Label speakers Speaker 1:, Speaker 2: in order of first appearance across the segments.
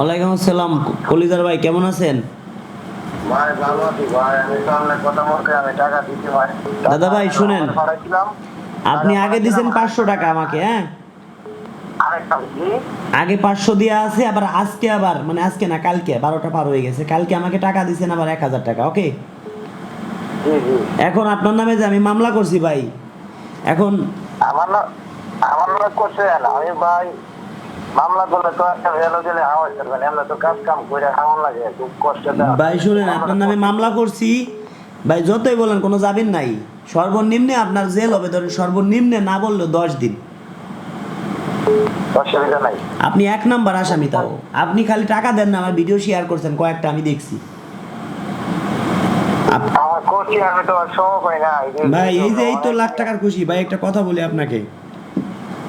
Speaker 1: ওয়ালাইকুম আসসালাম। কলিদার ভাই কেমন আছেন?
Speaker 2: ভাই ভালো আছি ভাই। আমি তো আপনার কথা মতো আমি টাকা দিতে ভাই।
Speaker 1: দাদা ভাই, শুনেন। আপনি আগে দিয়েছেন পাঁচশো টাকা আমাকে হ্যাঁ? আগে পাঁচশো দেওয়া আছে আবার আজকে আবার মানে আজকে না কালকে বারোটা পার হয়ে গেছে। কালকে আমাকে টাকা দিয়েছেন আবার এক হাজার টাকা ওকে? এখন আপনার নামে যে আমি মামলা করছি ভাই। এখন
Speaker 2: আমার না আমার না করছে আমি ভাই মামলা করলে তো একটা ভেলো দিলে হাওয়া করবেন আমরা তো কাজ কাম করে হাওয়া লাগে খুব কষ্ট
Speaker 1: ভাই শুনেন আপনার নামে মামলা করছি। ভাই যতই বলেন কোনো যাবেন নাই। সর্বনিম্নে আপনার জেল হবে ধরেন সর্বনিম্নে না বললেও দশ দিন। আপনি এক নাম্বার আসামি তাও। আপনি খালি টাকা দেন না আমার ভিডিও শেয়ার করছেন কয়েকটা আমি দেখছি। ভাই এই যে এই তো লাখ টাকার খুশি ভাই একটা কথা বলি আপনাকে।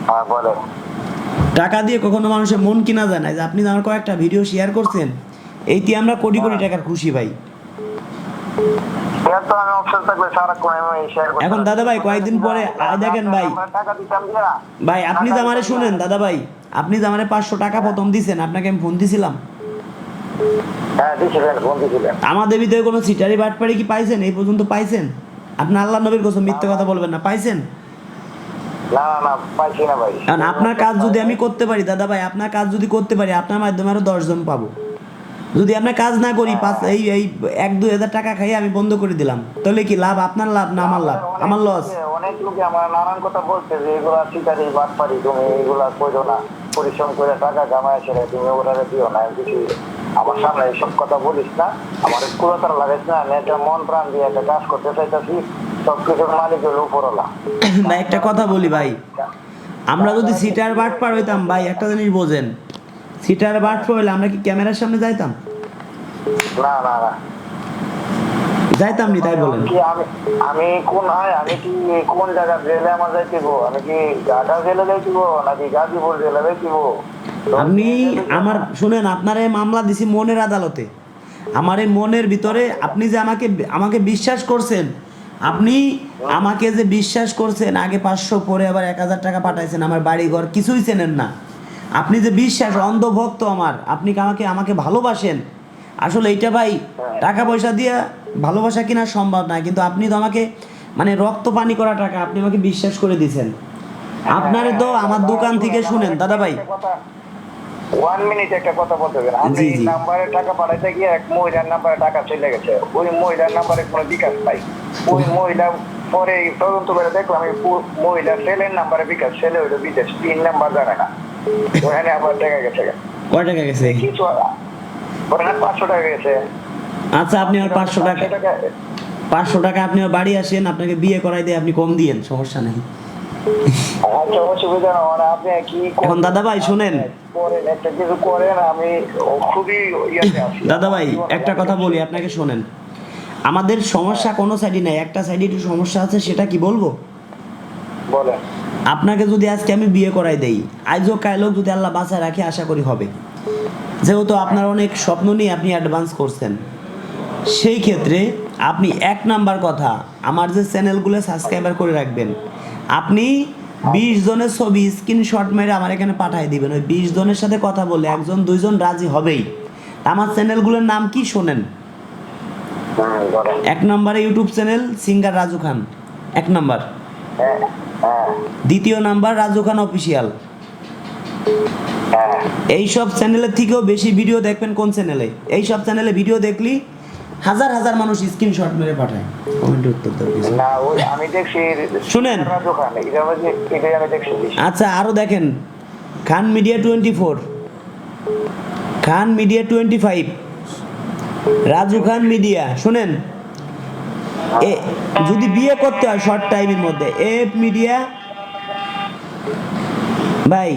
Speaker 2: হ্যাঁ বলেন।
Speaker 1: টাকা দিয়ে কখনো মানুষের মন কিনা যায় না। যে আপনি আমার কয়েকটা ভিডিও শেয়ার করছেন এইটি আমরা কোটি কোটি টাকার খুশি ভাই। এখন দাদা ভাই কয়েকদিন পরে দেখেন ভাই। ভাই আপনি যে আমারে শুনেন দাদা ভাই। আপনি যে আমারে পাঁচশো টাকা প্রথম দিছেন আপনাকে আমি ফোন দিছিলাম।
Speaker 2: হ্যাঁ
Speaker 1: আমাদের ভিতরে কোনো সিটারি বাটপাড়ি কি পাইছেন? এই পর্যন্ত পাইছেন? আপনি আল্লাহ নবীর কথা মিথ্যে কথা বলবেন না পাইছেন?
Speaker 2: না না না পাইছি না ভাই।
Speaker 1: কারণ আপনার কাজ যদি আমি করতে পারি দাদা ভাই আপনার কাজ যদি করতে পারি আপনার মাধ্যমে আরও দশজন পাবো। যদি আপনার কাজ না করি পাঁচ এই এই এক দুই হাজার টাকা খাইয়ে আমি বন্ধ করে দিলাম তাহলে কি লাভ? আপনার লাভ না আমার লাভ? আমার লস
Speaker 2: অনেক লোকে আমার নানান কথা বলছে যে এগুলা শিকারি বাদ পারি তুমি এগুলা করো না। পরিশ্রম করে টাকা কামায় ছেড়ে তুমি ওরা দিও না কিছু আমার সামনে এইসব কথা বলিস না আমার কুড়াতার লাগাইস না আমি একটা মন প্রাণ দিয়ে একটা কাজ করতে চাইতেছি সব মালিক হলো উপরওয়ালা।
Speaker 1: ভাই একটা কথা বলি ভাই। আমরা যদি সিটার বাট পার হইতাম ভাই একটা জিনিস বোঝেন। সিটার বাট পার হইলে আমরা কি ক্যামেরার সামনে যাইতাম?
Speaker 2: না না না।
Speaker 1: যাইতাম নি তাই বলেন।
Speaker 2: কি আমি আমি কোন হয় আমি কি কোন জায়গা জেলে আমার যাইতেব আমি কি ঢাকা জেলে যাইতেব নাকি গাজীপুর জেলে যাইতেব
Speaker 1: আপনি আমার শুনেন আপনারে মামলা দিছি মনের আদালতে। আমার এই মনের ভিতরে আপনি যে আমাকে আমাকে বিশ্বাস করছেন আপনি আমাকে যে বিশ্বাস করছেন, আগে পাঁচশো পরে আবার এক হাজার টাকা পাঠাইছেন, আমার বাড়ি ঘর কিছুই চেনেন না। আপনি যে বিশ্বাস, অন্ধভক্ত আমার, আপনি আমাকে আমাকে ভালোবাসেন? আসলে এইটা ভাই, টাকা পয়সা দিয়ে ভালোবাসা কিনা সম্ভব না, কিন্তু আপনি তো আমাকে মানে রক্ত পানি করা টাকা, আপনি আমাকে বিশ্বাস করে দিয়েছেন। আপনারে তো আমার দোকান থেকে শুনেন, দাদা ভাই।
Speaker 2: ওয়ান মিনিট একটা কথা বলতে হবে আমি। নাম্বারে টাকা পাঠাইতে গিয়ে এক মহিলার নাম্বারে টাকা চলে গেছে। ওই মহিলার নাম্বারে কোনো বিকাশ নাই। ওই মহিলা পরে তদন্ত করে দেখলাম আমি ছেলের নাম্বারে বিকাশ ছেলে হইল বিদেশ তিন নাম্বার জানে না। ওখানে আবার টাকা গেছে।
Speaker 1: কয় টাকা গেছে?
Speaker 2: কিছু ওখানে পাঁচশো টাকা গেছে।
Speaker 1: আচ্ছা আপনি আমার পাঁচশো টাকা পাঁচশো টাকা আপনি বাড়ি আসেন আপনাকে বিয়ে করাই দিয়ে আপনি কম দিয়েন সমস্যা নেই।
Speaker 2: আচ্ছা মানে
Speaker 1: এখন দাদা ভাই শুনেন। দাদা ভাই একটা কথা বলি আপনাকে শোনেন। আমাদের সমস্যা কোনো সাইডই নাই একটা সাইডে একটু সমস্যা আছে সেটা কি বলব?
Speaker 2: বলেন।
Speaker 1: আপনাকে যদি আজকে আমি বিয়ে করাই দেই আজও কাইলেও যদি আল্লাহ বাঁচায় রাখে আশা করি হবে। যেহেতু আপনার অনেক স্বপ্ন নিয়ে আপনি অ্যাডভান্স করছেন সেই ক্ষেত্রে আপনি এক নাম্বার কথা আমার যে চ্যানেলগুলো সাবস্ক্রাইবার করে রাখবেন আপনি বিশ জনের ছবি স্ক্রিনশট মেরে আমার এখানে পাঠিয়ে দিবেন। ওই বিশ জনের সাথে কথা বলে একজন দুইজন রাজি হবেই। আমার চ্যানেলগুলোর নাম কি শোনেন? এক নম্বরে YouTube channel singer Raju Khan. এক নাম্বার।
Speaker 2: হ্যাঁ হ্যাঁ।
Speaker 1: দ্বিতীয় নাম্বার রাজু খান অফিসিয়াল।
Speaker 2: হ্যাঁ।
Speaker 1: এই সব চ্যানেলের থেকেও বেশি ভিডিও দেখবেন কোন চ্যানেলে? এইসব চ্যানেলে ভিডিও দেখলি হাজার হাজার মানুষ স্ক্রিনশট মেরে পাঠায়। কমেন্টে উত্তর দাও।
Speaker 2: না ওই আমি দেখছি
Speaker 1: শুনেন। আচ্ছা আরও দেখেন। Khan media twenty four Khan media twenty five Raju Khan media শুনেন? এ যদি বিয়ে করতে হয় শর্ট টাইমের মধ্যে এফ মিডিয়া ভাই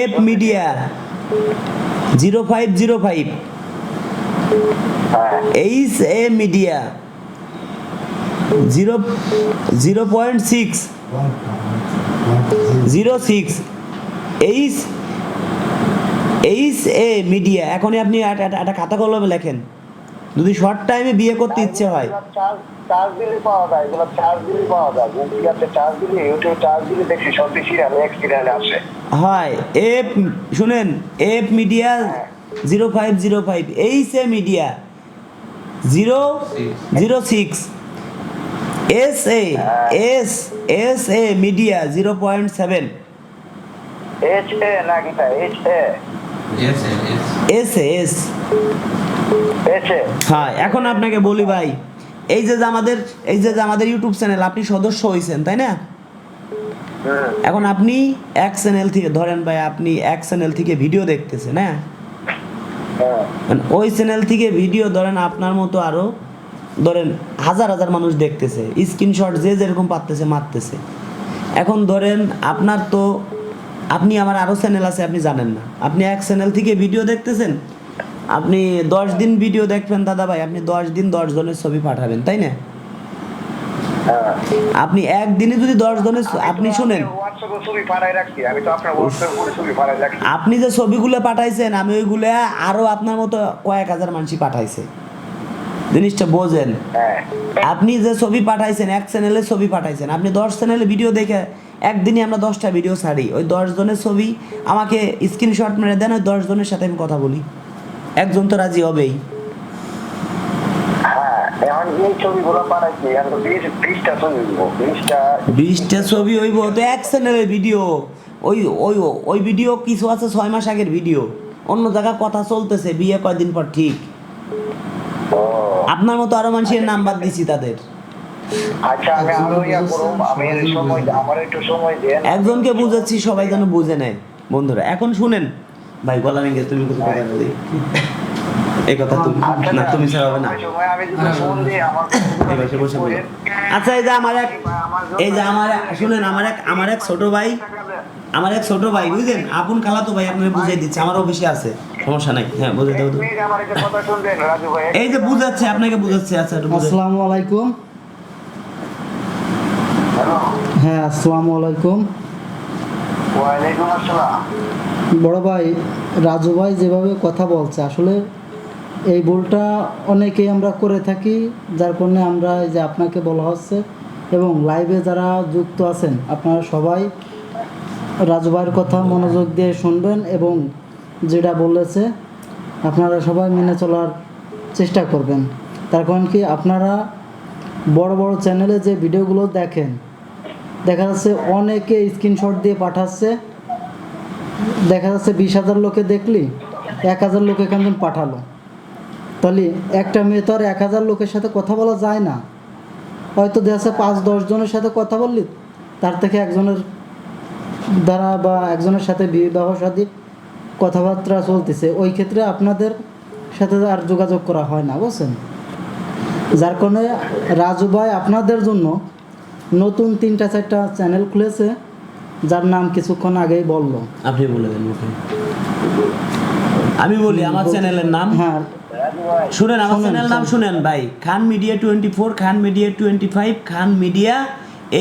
Speaker 1: F media zero five zero five H A media zero zero point six zero six H H A media এখনই আপনি একটা খাতা কলমে লেখেন। যদি শর্ট টাইমে বিয়ে করতে ইচ্ছে হয়।
Speaker 2: চার্জ চার্জ দিলে পাওয়া যায় এগুলো চার্জ দিলে পাওয়া যায়। গুগলিয়াতে চার্জ দিলে ইউটিউবে চার্জ দিলে দেখি সবই সিরিয়ালে এক সিরিয়ালে আসে
Speaker 1: হয়। এফ শুনেন F media zero five zero five H A media zero zero six S A S S A media zero point seven. S A S হ্যাঁ এখন আপনাকে বলি ভাই এই যে যে আমাদের এই যে আমাদের ইউটিউব চ্যানেল আপনি সদস্য হয়েছেন তাই না? এখন আপনি এক চ্যানেল থেকে ধরেন ভাই আপনি এক চ্যানেল থেকে ভিডিও দেখতেছেন হ্যাঁ? ওই চ্যানেল থেকে ভিডিও ধরেন আপনার মতো আরও ধরেন হাজার হাজার মানুষ দেখতেছে। স্ক্রিনশট যে যেরকম পারতেছে মারতেছে। এখন ধরেন আপনার তো আপনি আমার আরও চ্যানেল আছে, আপনি জানেন না। আপনি এক চ্যানেল থেকে ভিডিও দেখতেছেন, আপনি দশ দিন ভিডিও দেখবেন দাদা ভাই, আপনি দশ দিন দশ জনের ছবি পাঠাবেন, তাই না? আপনি একদিনে যদি দশ জনের আপনি শুনেন। আপনি যে ছবিগুলো পাঠাইছেন আমি ওইগুলো আরও আপনার মতো কয়েক হাজার মানুষই পাঠাইছে। জিনিসটা বোঝেন।
Speaker 2: হ্যাঁ।
Speaker 1: আপনি যে ছবি পাঠাইছেন এক চ্যানেলে ছবি পাঠাইছেন আপনি দশ চ্যানেলে ভিডিও দেখে একদিনই আমরা দশটা ভিডিও ছাড়ি। ওই দশ জনের ছবি আমাকে স্ক্রিনশট মেরে দেন ওই দশ জনের সাথে আমি কথা বলি। একজন তো রাজি হবেই।
Speaker 2: হ্যাঁ এখন এই ছবিগুলো পাঠাইছি এখন তো বিশ বিশটা ছবি দিব বিশটা
Speaker 1: বিশটা ছবি হইব তো এক চ্যানেলের ভিডিও ওই ওই ওই ভিডিও কিছু আছে ছয় মাস আগের ভিডিও অন্য জায়গায় কথা চলতেছে বিয়ে কয়দিন পর ঠিক। আপনার মতো আরও মানুষের নাম্বার দিছি তাদের।
Speaker 2: আচ্ছা আমি আরও ইয়া করব আমি সময় আমার একটু সময় দেন।
Speaker 1: একজনকে বুঝাচ্ছি সবাই যেন বুঝে নেয়। বন্ধুরা এখন শুনেন। ভাই গলা ভেঙে তুমি কিছু কথা বলি এই কথা তুমি
Speaker 2: আচ্ছা,
Speaker 1: না তুমি ছাড়া হবে না। এই পাশে বসে বলো আচ্ছা এই যে আমার এক এই যে আমার শুনেন আমার এক আমার এক ছোট ভাই আমার এক ছোট ভাই বুঝলেন? আপন খালাতো ভাই আপনাকে বুঝাই দিচ্ছে আমার অফিসে আছে। সমস্যা নাই। হ্যাঁ তো। এই যে বুঝাচ্ছে আপনাকে বুঝাচ্ছে। আচ্ছা
Speaker 3: আসসালামু আলাইকুম। হ্যাঁ আসসালামু আলাইকুম।
Speaker 2: ওয়ালাইকুম আসসালাম।
Speaker 3: বড় ভাই রাজু ভাই যেভাবে কথা বলছে আসলে এই ভুলটা অনেকেই আমরা করে থাকি, যার কারণে আমরা এই যে আপনাকে বলা হচ্ছে এবং লাইভে যারা যুক্ত আছেন, আপনারা সবাই রাজু ভাইয়ের কথা মনোযোগ দিয়ে শুনবেন এবং যেটা বলেছে আপনারা সবাই মেনে চলার চেষ্টা করবেন। তার কারণ কি, আপনারা বড় বড় চ্যানেলে যে ভিডিওগুলো দেখেন, দেখা যাচ্ছে অনেকে স্ক্রিনশট দিয়ে পাঠাচ্ছে, দেখা যাচ্ছে বিশ হাজার লোকে দেখলি, এক হাজার লোকে কেমন পাঠালো। তাহলে একটা মেয়ে তো আর এক হাজার লোকের সাথে কথা বলা যায় না। হয়তো দেখা পাঁচ, দশ জনের সাথে কথা বললি তার থেকে একজনের দ্বারা বা একজনের সাথে বিবাহ সাথে কথাবার্তা চলতেছে। ওই ক্ষেত্রে আপনাদের সাথে আর যোগাযোগ করা হয় না, বুঝছেন? যার কারণে রাজু ভাই আপনাদের জন্য নতুন তিনটা, চারটা চ্যানেল খুলেছে, যার নাম কিছুক্ষণ আগেই বলল।
Speaker 1: আপনি বলে দেন আমি বলি আমার চ্যানেলের নাম?
Speaker 3: হ্যাঁ।
Speaker 1: শুনেন আমার চ্যানেল নাম
Speaker 3: শুনেন।
Speaker 1: শুনেন ভাই। Khan media twenty four Khan media twenty five Khan media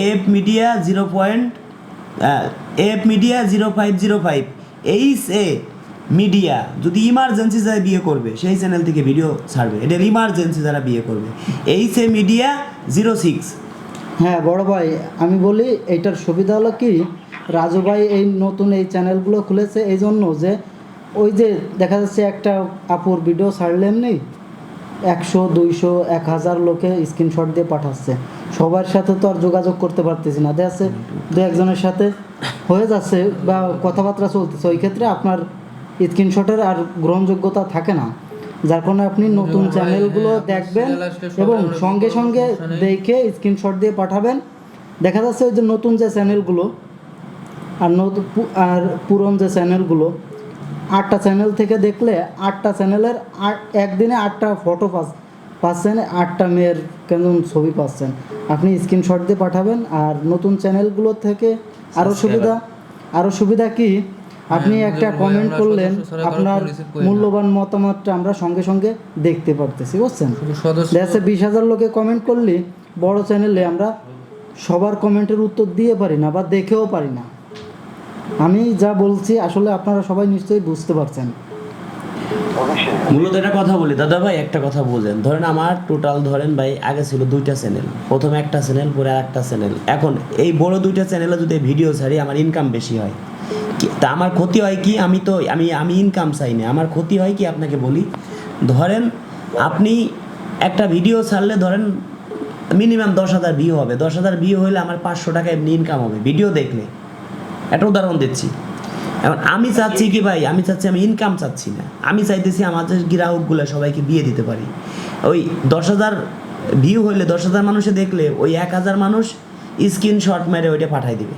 Speaker 1: F media zero point F media zero five zero five. H A media যদি ইমার্জেন্সি যারা বিয়ে করবে সেই চ্যানেল থেকে ভিডিও ছাড়বে। এটার ইমার্জেন্সি যারা বিয়ে করবে। H A media zero six.
Speaker 3: হ্যাঁ বড় ভাই আমি বলি এটার সুবিধা হলো কি? রাজু ভাই এই নতুন এই চ্যানেলগুলো খুলেছে এই জন্য যে ওই যে দেখা যাচ্ছে একটা আপুর ভিডিও ছাড়লে এমনি একশো দুইশো এক হাজার লোকে স্ক্রিনশট দিয়ে পাঠাচ্ছে। সবার সাথে তো আর যোগাযোগ করতে পারতেছি না। দেখা যাচ্ছে দু একজনের সাথে হয়ে যাচ্ছে বা কথাবার্তা চলতেছে। ওই ক্ষেত্রে আপনার স্ক্রিনশটের আর গ্রহণযোগ্যতা থাকে না। যার কারণে আপনি নতুন চ্যানেলগুলো
Speaker 4: হ্যাঁ,
Speaker 3: দেখবেন
Speaker 4: serial আসলে সবার
Speaker 3: এবং সঙ্গে সঙ্গে দেখে স্ক্রিনশট দিয়ে পাঠাবেন। দেখা যাচ্ছে ওই যে নতুন যে চ্যানেলগুলো আর নতুন আর পুরন যে চ্যানেলগুলো আটটা চ্যানেল থেকে দেখলে আটটা চ্যানেলের আট একদিনে আটটা ফটো পাস পাচ্ছেন আটটা মেয়ের কেমন ছবি পাচ্ছেন। আপনি স্ক্রিনশট দিয়ে পাঠাবেন আর নতুন চ্যানেলগুলো থেকে আরও সুবিধা আরও সুবিধা কি? আপনি
Speaker 4: হ্যাঁ,
Speaker 3: একটা কমেন্ট করলেন আপনার। মূল্যবান মতামতটা আমরা সঙ্গে সঙ্গে দেখতে পারতেছি বুঝছেন? যাচ্ছে বিশ হাজার লোকে কমেন্ট করলে বড় চ্যানেলে আমরা সবার কমেন্টের উত্তর দিয়ে পারি না বা দেখেও পারি না। আমি যা বলছি আসলে আপনারা সবাই নিশ্চয়ই বুঝতে পারছেন।
Speaker 1: মূলত একটা কথা বলি, দাদা ভাই একটা কথা বোঝেন। ধরেন আমার টোটাল ধরেন ভাই, আগে ছিল দুইটা চ্যানেল প্রথমে একটা চ্যানেল পরে একটা চ্যানেল এখন এই বড় দুইটা চ্যানেলে যদি ভিডিও ছাড়ি, আমার ইনকাম বেশি হয়। তা আমার ক্ষতি হয় কি? আমি তো আমি আমি ইনকাম চাই না। আমার ক্ষতি হয় কি? আপনাকে বলি। ধরেন আপনি একটা ভিডিও ছাড়লে ধরেন মিনিমাম দশ হাজার ভিউ হবে। দশ হাজার ভিউ হলে আমার পাঁচশো টাকা এমনি ইনকাম হবে। ভিডিও দেখলে। একটা উদাহরণ দিচ্ছি। এখন আমি চাচ্ছি কি ভাই? আমি চাচ্ছি আমি ইনকাম চাচ্ছি না। আমি চাইতেছি আমাদের গ্রাহকগুলো সবাইকে বিয়ে দিতে পারি। ওই দশ হাজার ভিউ হইলে দশ হাজার মানুষে দেখলে ওই এক হাজার মানুষ স্ক্রিনশট মেরে ওইটা পাঠাই দিবে।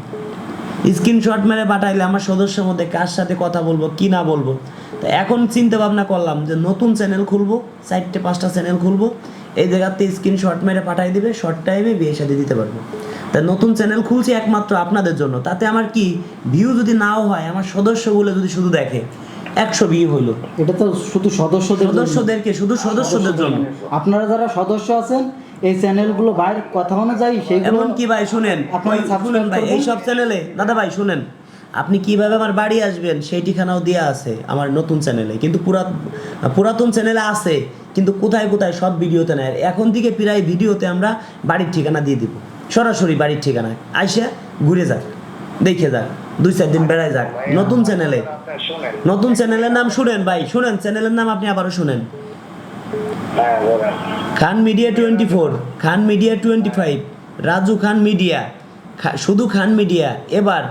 Speaker 1: স্ক্রিনশট মেরে পাঠাইলে আমার সদস্যের মধ্যে কার সাথে কথা বলব, কি না বলব? তো এখন চিন্তা ভাবনা করলাম যে নতুন চ্যানেল খুলবো, চারটে পাঁচটা চ্যানেল খুলবো, এই জায়গাতে স্ক্রিনশট মেরে পাঠাই দিবে শর্ট টাইমে বিয়ে সাথে দিতে পারব। তা নতুন চ্যানেল খুলছি একমাত্র আপনাদের জন্য। তাতে আমার কি ভিউ যদি নাও হয় আমার সদস্যগুলো যদি শুধু দেখে একশো ভিউ হইল।
Speaker 3: এটা তো শুধু সদস্যদের
Speaker 1: সদস্যদেরকে শুধু সদস্যদের জন্য।
Speaker 3: আপনারা যারা সদস্য আছেন এই চ্যানেলগুলো কথা অনুযায়ী
Speaker 1: এমন কি ভাই শুনেন শুনেন ভাই এই সব চ্যানেলে দাদা ভাই শুনেন আপনি কীভাবে আমার বাড়ি আসবেন সেই ঠিকানাও দেওয়া আছে আমার নতুন চ্যানেলে কিন্তু পুরাত পুরাতন চ্যানেলে আছে কিন্তু কোথায় কোথায় সব ভিডিওতে নেয় এখন থেকে প্রায় ভিডিওতে আমরা বাড়ির ঠিকানা দিয়ে দিব। সরাসরি বাড়ির ঠিকানায়। আইসা ঘুরে যাক, দেখে যাক, দুই চার দিন বেড়ায় যাক। নতুন চ্যানেলে, নতুন চ্যানেলের নাম শুনেন ভাই, শুনেন, চ্যানেলের নাম আপনি আবারও শুনেন। Khan media twenty four Khan media twenty five Raju Khan media শুধু খান মিডিয়া, এবার